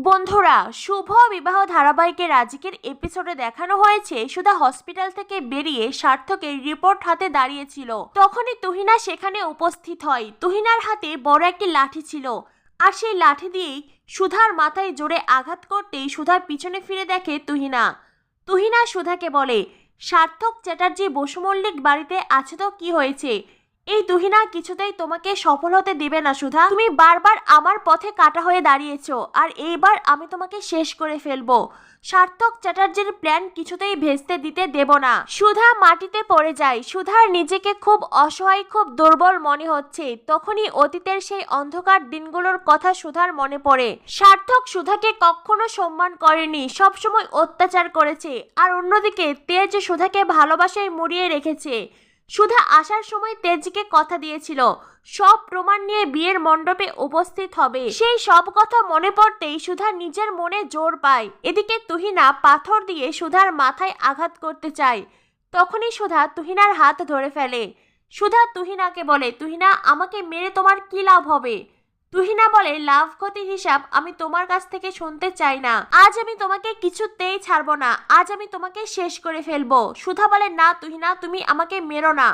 বন্ধুরা, শুভ বিবাহ ধারাবাহিকের আজকের এপিসোডে দেখানো হয়েছে। সুধা হসপিটাল থেকে বেরিয়ে সার্থকের রিপোর্ট হাতে দাঁড়িয়েছিল। তখনই তুহিনা সেখানে উপস্থিত হয়। তুহিনার হাতে বড় একটি লাঠি ছিল। আর সেই লাঠি দিয়েই সুধার মাথায় জোরে আঘাত করতেই সুধার পিছনে ফিরে দেখে তুহিনা। তুহিনা সুধাকে বলে, সার্থক চ্যাটার্জি বসু মল্লিক বাড়িতে আছে তো? কি হয়েছে? এই তুহিনা কিছুতেই তোমাকে সফল হতে দিবে না, সুধা। তুমি বারবার আমার পথে কাটা হয়ে দাঁড়িয়েছো, আর এইবার আমি তোমাকে শেষ করে ফেলব। সার্থক চ্যাটার্জির প্ল্যান কিছুতেই ভেস্তে দিতে দেব না। সুধা মাটিতে পড়ে যায়। সুধার নিজেকে খুব অসহায়, খুব দুর্বল মনে হচ্ছে। তখনই অতীতের সেই অন্ধকার দিনগুলোর কথা সুধার মনে পড়ে। সার্থক সুধাকে কখনো সম্মান করেনি, সবসময় অত্যাচার করেছে, আর অন্যদিকে তেজ সুধাকে ভালোবাসায় মুড়িয়ে রেখেছে। সুধা আসার সময় তেজকে কথা দিয়েছিল, সব প্রমাণ নিয়ে বিয়ের মণ্ডপে উপস্থিত হবে। সেই সব কথা মনে পড়তেই সুধা নিজের মনে জোর পায়। এদিকে তুহিনা পাথর দিয়ে সুধার মাথায় আঘাত করতে চায়। তখনই সুধা তুহিনার হাত ধরে ফেলে। সুধা তুহিনাকে বলে, তুহিনা, আমাকে মেরে তোমার কি লাভ হবে? তুহিনা বলে, লাভ ক্ষতির হিসাব আমি তোমার কাছ থেকে শুনতে চাই না। আজ আমি তোমাকে কিছুতেই ছাড়বো না। আজ আমি তোমাকে শেষ করে ফেলব। সুধা বলে, না তুহিনা, তুমি আমাকে মেরো না।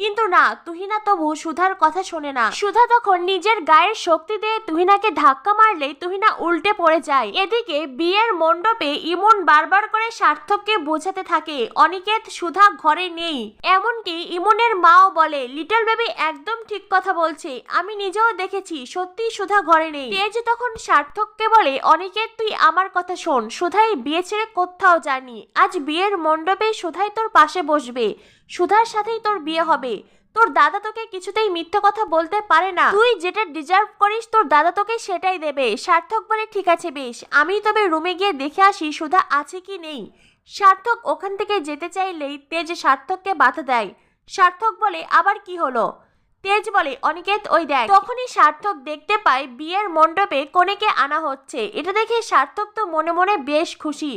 কিন্তু না, তুহিনা তবু সুধার কথা শোনে না। সুধা তখন নিজের গায়ের শক্তি দিয়ে তুহিনাকে ধাক্কা মারলে তুহিনা উল্টে পড়ে যায়। এদিকে বিয়ের মণ্ডপে ইমন বারবার করে সার্থককে বোঝাতে থাকে, অনিকেত, সুধা ঘরে নেই। এমনকি ইমনের মাও বলে, লিটল বেবি একদম ঠিক কথা বলছে, আমি নিজেও দেখেছি সত্যি সুধা ঘরে নেই। তেজ তখন সার্থককে বলে, অনিকেত, তুই আমার কথা শোন, সুধাই বিয়ে ছেড়ে কোথাও জানি আজ বিয়ের মণ্ডপে সুধাই তোর পাশে বসবে। সুধার সাথেই তোর বিয়ে হবে। তোর দাদা তোকে কিছুতেই মিথ্যে কথা বলতে পারে না। তুই যেটা ডিজার্ভ করিস, তোর দাদা তোকে সেটাই দেবে। সার্থক বলে ঠিক আছে বেশ। আমি তবে রুমে গিয়ে দেখে আসি সুধা আছে কি নেই। সার্থক ওখান থেকে যেতে চাইলেই তেজ সার্থককে বাধা দেয়। সার্থক বলে, আবার কি হলো? তেজ বলে, অনিকেত, ওই দেখ। তখনই সার্থক দেখতে পায় বিয়ের মণ্ডপে কনেকে আনা হচ্ছে। এটা দেখে সার্থক তো মনে মনে বেশ খুশি।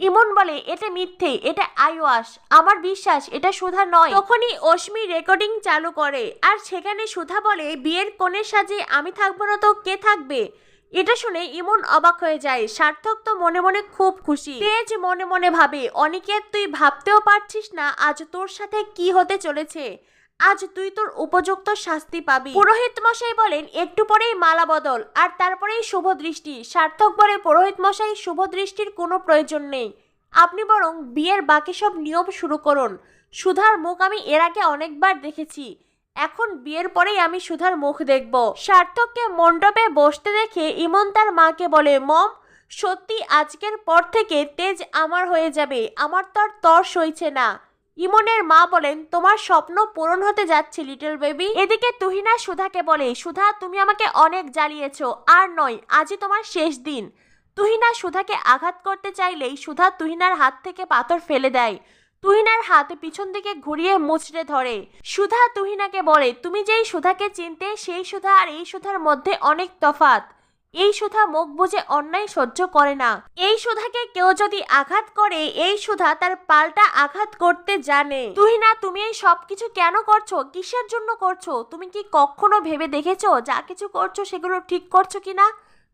ইমন বলে, এটা মিথ্যে, এটা আইওয়াস, আমার বিশ্বাস, এটা সুধা নয়। তখনই অশ্মি রেকর্ডিং চালু করে, আর সেখানে সুধা বলে, বিয়ের কোণের সাজে আমি থাকব না তো কে থাকবে? এটা শুনে ইমন অবাক হয়ে যায়, সার্থক তো মনে মনে খুব খুশি। তেজ মনে মনে ভাবে, অনিকেত, তুই ভাবতেও পারছিস না আজ তোর সাথে কি হতে চলেছে? আজ তুই তোর উপযুক্ত শাস্তি পাবি। পুরোহিত মশাই বলেন, একটু পরেই মালা বদল, আর তারপরেই শুভ দৃষ্টি। সার্থক বলে, পুরোহিত মশাই, শুভ দৃষ্টির কোনো প্রয়োজন নেই। আপনি বরং বিয়ের বাকি সব নিয়ম শুরু করুন। সুধার মুখ আমি এর আগে অনেকবার দেখেছি। এখন বিয়ের পরেই আমি সুধার মুখ দেখব। সার্থককে মণ্ডপে বসতে দেখে ইমন তার মাকে বলে, মম, সত্যি আজকের পর থেকে তেজ আমার হয়ে যাবে। আমার তো আর তর সইছে না। ইমনের মা বলেন, তোমার স্বপ্ন পূরণ হতে যাচ্ছে লিটল বেবি এদিকে তুহিনা সুধাকে বলে, সুধা, তুমি আমাকে অনেক জ্বালিয়েছ, আর নয়, আজই তোমার শেষ দিন। তুহিনা সুধাকে আঘাত করতে চাইলেই সুধা তুহিনার হাত থেকে পাথর ফেলে দেয়। তুহিনার হাত পিছন দিকে ঘুরিয়ে মুচড়ে ধরে। সুধা তুহিনাকে বলে, তুমি যেই সুধাকে চিনতে, সেই সুধা আর এই সুধার মধ্যে অনেক তফাত এই সুধা মুখ বুঝে অন্যায় সহ্য করে না। এই সুধাকে কেউ যদি আঘাত করে, এই সুধা তার পাল্টা আঘাত করতে জানে। তুহিনা, তুমি এই সব কিছু কেন করছ? কিসের জন্য করছ? তুমি কি কখনো ভেবে দেখেছ যা কিছু করছ সেগুলো ঠিক করছ কিনা?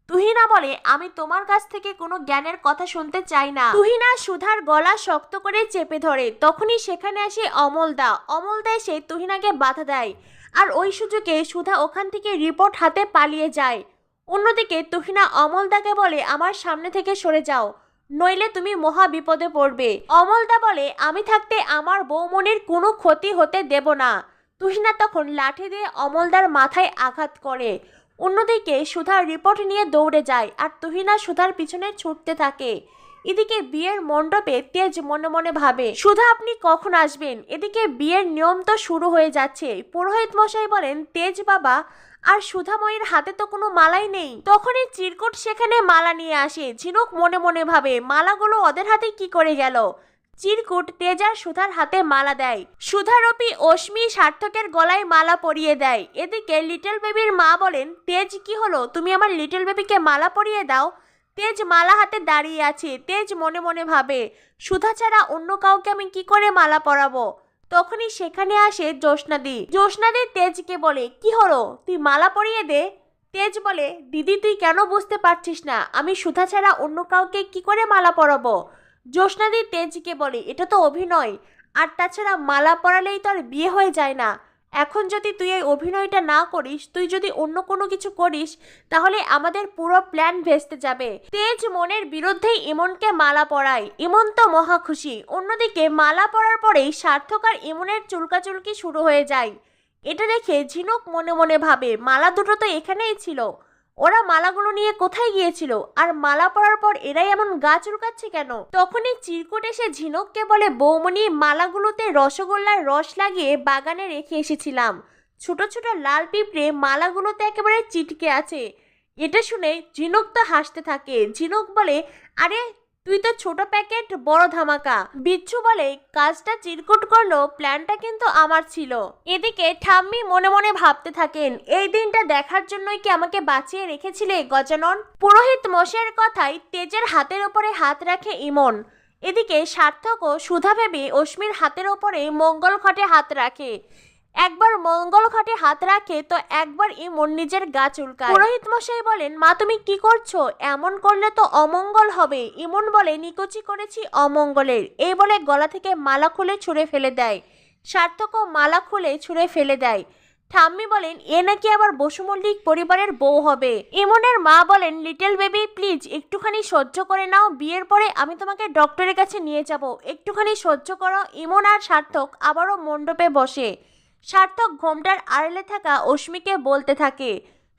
তুহিনা বলে, আমি তোমার কাছ থেকে কোনো জ্ঞানের কথা শুনতে চাই না। তুহিনা সুধার গলা শক্ত করে চেপে ধরে। তখনই সেখানে আসে অমলদা। অমলদা এসে তুহিনাকে বাধা দেয়। আর ওই সুযোগে সুধা ওখান থেকে রিপোর্ট হাতে পালিয়ে যায়। অন্যদিকে তুহিনা অমলদাকে বলে, আমার সামনে থেকে সরে যাও, নইলে তুমি মহা বিপদে পড়বে। অমলদা বলে, আমি থাকতে আমার বৌমনির কোনো ক্ষতি হতে দেব না। তুহিনা তখন লাঠি দিয়ে অমলদার মাথায় আঘাত করে। অন্যদিকে সুধার রিপোর্ট নিয়ে দৌড়ে যায়, আর তুহিনা সুধার পিছনে ছুটতে থাকে। এদিকে বিয়ের মণ্ডপে তেজ মনে মনে ভাবে, সুধা, আপনি কখন আসবেন? এদিকে বিয়ের নিয়ম তো শুরু হয়ে যাচ্ছে। পুরোহিত মশাই বলেন, তেজ বাবা, আর সুধাময়ীর হাতে তো কোনো মালাই নেই। তখনই চিরকুট সেখানে মালা নিয়ে আসে। ঝিনুক মনে মনে ভাবে, মালাগুলো ওদের হাতে কি করে গেল? চিরকুট তেজার সুধার হাতে মালা দেয়। সুধারূপী অশ্মি সার্থকের গলায় মালা পরিয়ে দেয়। এদিকে লিটল বেবির মা বলেন, তেজ, কি হলো? তুমি আমার লিটল বেবিকে মালা পরিয়ে দাও। তেজ মালা হাতে দাঁড়িয়ে আছে, তেজ মনে মনে ভাবে, সুধা ছাড়া অন্য কাউকে আমি কি করে মালা পরাবো? তখনই সেখানে আসে জ্যোৎস্নাদি। জ্যোৎস্নাদি তেজকে বলে, কি হলো? তুই মালা পরিয়ে দে। তেজ বলে, দিদি, তুই কেন বুঝতে পারছিস না? আমি সুধা ছাড়া অন্য কাউকে কি করে মালা পরাবো? জ্যোৎস্নাদি তেজকে বলে, এটা তো অভিনয়। আর তাছাড়া মালা পরালেই তো আর বিয়ে হয়ে যায় না। এখন যদি তুই এই অভিনয়টা না করিস, তুই যদি অন্য কোনো কিছু করিস, তাহলে আমাদের পুরো প্ল্যান ভেস্তে যাবে। তেজ মনের বিরুদ্ধেই ইমনকে মালা পরায়। ইমন তো মহা খুশি। অন্যদিকে মালা পরার পরেই সার্থক আর ইমনের চুলকাচুলকি শুরু হয়ে যায়। এটা দেখে ঝিনুক মনে মনে ভাবে, মালা দুটো তো এখানেই ছিল। ওরা মালাগুলো নিয়ে কোথায় গিয়েছিল? আর মালা পরার পর এরাই এমন গা চুরকাচ্ছে কেন? তখনই চিরকুট এসে ঝিনুককে বলে বৌমনি মালাগুলোতে রসগোল্লার রস লাগিয়ে বাগানে রেখে এসেছিলাম। ছোট ছোট লাল পিঁপড়ে মালাগুলোতে একেবারে চিটকে আছে। এটা শুনে ঝিনুক তো হাসতে থাকে। ঝিনুক বলে, আরে তুই তো ছোট প্যাকেট, বড় ধামাকা। বিচ্ছু বলে কাজটা চিরকুট করল, প্ল্যানটা কিন্তু আমার ছিল। এদিকে ঠাম্মি মনে মনে ভাবতে থাকেন, এই দিনটা দেখার জন্যই কি আমাকে বাঁচিয়ে রেখেছিলে, গজানন? পুরোহিত মশের কথায় তেজের হাতের ওপরে হাত রাখে ইমন। এদিকে সার্থক ও সুধা ভেবে অশ্মির হাতের ওপরে মঙ্গল ঘটে হাত রাখে। একবার মঙ্গল ঘটে হাত রাখে, তো একবার ইমন নিজের গা চুলকায়। পুরোহিত মশাই বলেন, মা, তুমি কি করছ? এমন করলে তো অমঙ্গল হবে। ইমন বলে, নিকুচি করেছি অমঙ্গলের। এই বলে গলা থেকে মালা খুলে ছুঁড়ে ফেলে দেয়। সার্থকও মালা খুলে ছুঁড়ে ফেলে দেয়। ঠাম্মি বলেন, এ নাকি আবার বসু মল্লিক পরিবারের বউ হবে। ইমনের মা বলেন, লিটল বেবি, প্লিজ একটুখানি সহ্য করে নাও। বিয়ের পরে আমি তোমাকে ডক্টরের কাছে নিয়ে যাব। একটুখানি সহ্য করো। ইমন আর সার্থক আবারও মণ্ডপে বসে। সার্থক ঘোমটার আড়ালে থাকা অশ্মিকে বলতে থাকে,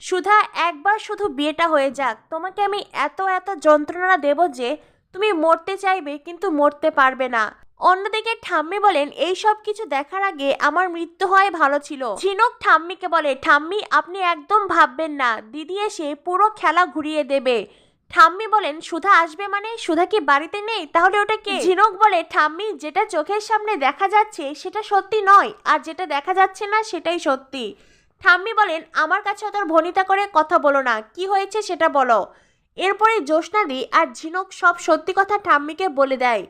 সুধা, একবার শুধু বিয়েটা হয়ে যাক। তোমাকে আমি এত এত যন্ত্রণা দেব যে তুমি মরতে চাইবে কিন্তু মরতে পারবে না। অন্যদিকে ঠাম্মি বলেন, এই সব কিছু দেখার আগে আমার মৃত্যু হয় ভালো ছিল। ঝিনুক ঠাম্মিকে বলে, ঠাম্মি, আপনি একদম ভাববেন না। দিদি এসে পুরো খেলা ঘুরিয়ে দেবে। ঠাম্মি বলেন, সুধা আসবে মানে? সুধা কি বাড়িতে নেই? তাহলে ওটা কে? ঝিনুক বলে, ঠাম্মি, যেটা চোখের সামনে দেখা যাচ্ছে সেটা সত্যি নয়, আর যেটা দেখা যাচ্ছে না সেটাই সত্যি। ঠাম্মি বলেন, আমার কাছে অত ভনিতা করে কথা বলো না, কি হয়েছে সেটা বলো। এরপরে জ্যোৎস্নাদি আর ঝিনুক সব সত্যি কথা ঠাম্মিকে বলে দেয়।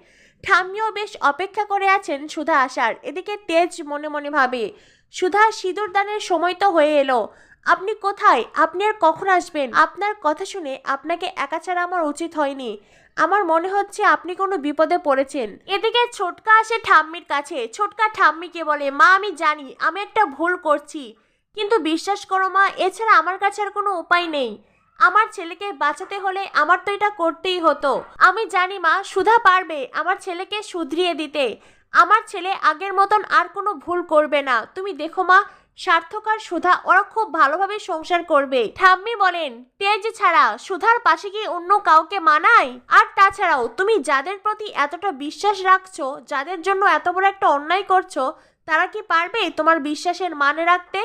ঠাম্মিও বেশ অপেক্ষা করে আছেন সুধা আসার। এদিকে তেজ মনে মনে ভাবে, সুধা, সিঁদুর দানের সময় তো হয়ে এলো। আপনি কোথায়? আপনি আর কখন আসবেন? আপনার কথা শুনে আপনাকে একা ছাড়া আমার উচিত হয়নি। আমার মনে হচ্ছে আপনি কোনো বিপদে পড়েছেন। এদিকে ছোটকা আসে ঠাম্মির কাছে। ছোটকা ঠাম্মিকে বলে, মা, আমি জানি, আমি একটা ভুল করছি। কিন্তু বিশ্বাস করো মা, এছাড়া আমার কাছে আর কোনো উপায় নেই। আমার ছেলেকে বাঁচাতে হলে আমার তো এটা করতেই হতো। আমি জানি মা, সুধা পারবে আমার ছেলেকে শুধরিয়ে দিতে। আমার ছেলে আগের মতন আর কোনো ভুল করবে না। তুমি দেখো মা সার্থক আর সুধা ওরা খুব ভালোভাবে সংসার করবে। ঠাম্মি বলেন তেজ ছাড়া সুধার পাশে কি অন্য কাউকে মানায়? আর তাছাড়াও, তুমি যাদের প্রতি এতটা বিশ্বাস রাখছো, যাদের জন্য এত বড় একটা অন্যায় করছ, তারা কি পারবে তোমার বিশ্বাসের মানে রাখতে?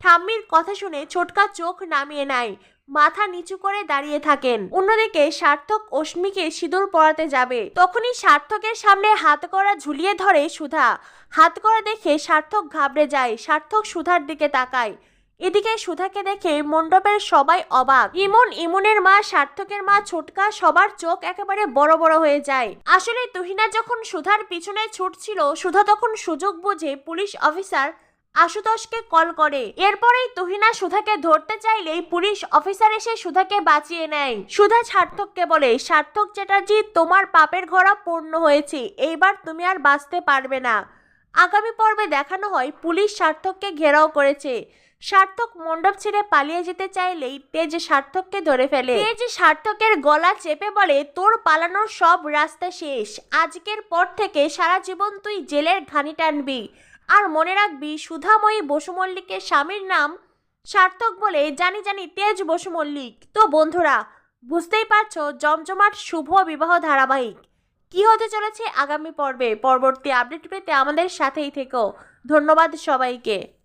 ঠাম্মির কথা শুনে ছোটকা চোখ নামিয়ে নেয়। মাথা নিচু করে দাঁড়িয়ে থাকেন। অন্যদিকে সার্থক অশ্মিকে সিঁদুর পরাতে যাবে। তখনই সার্থকের সামনে হাত করা ঝুলিয়ে ধরে সুধা। হাত করা দেখে সার্থক ঘাবড়ে যায়। সার্থক সুধার দিকে তাকায়। এদিকে সুধাকে দেখে মণ্ডপের সবাই অবাক। ইমন, ইমনের মা, সার্থকের মা ছোটকা সবার চোখ একেবারে বড় বড় হয়ে যায়। আসলে তুহিনা যখন সুধার পিছনে ছুটছিল, সুধা তখন সুযোগ বুঝে পুলিশ অফিসার আশুতোষকে কল করে। এরপরেই তুহিনা সুধাকে ধরতে চাইলেই পুলিশ অফিসার এসে সুধাকে বাঁচিয়ে নেয়। সুধা সার্থককে বলে, সার্থক চ্যাটার্জি, তোমার পাপের ঘোড়া পূর্ণ হয়েছে। এইবার তুমি আর বাঁচতে পারবে না। আগামী পর্বে দেখানো হয়, পুলিশ সার্থককে ঘেরাও করেছে। সার্থক মণ্ডপ ছেড়ে পালিয়ে যেতে চাইলেই তেজ সার্থককে ধরে ফেলে। তেজ সার্থকের গলা চেপে বলে, তোর পালানোর সব রাস্তা শেষ। আজকের পর থেকে সারা জীবন তুই জেলের ঘানি টানবি। আর মনে রাখবি, সুধাময়ী বসু মল্লিকের স্বামীর নাম সার্থক বলে জানি জানি তেজ বসুমল্লিক। তো বন্ধুরা, বুঝতেই পারছ জমজমাট শুভ বিবাহ ধারাবাহিক। কি হতে চলেছে আগামী পর্বে? পরবর্তী আপডেট পেতে আমাদের সাথেই থেকো। ধন্যবাদ সবাইকে।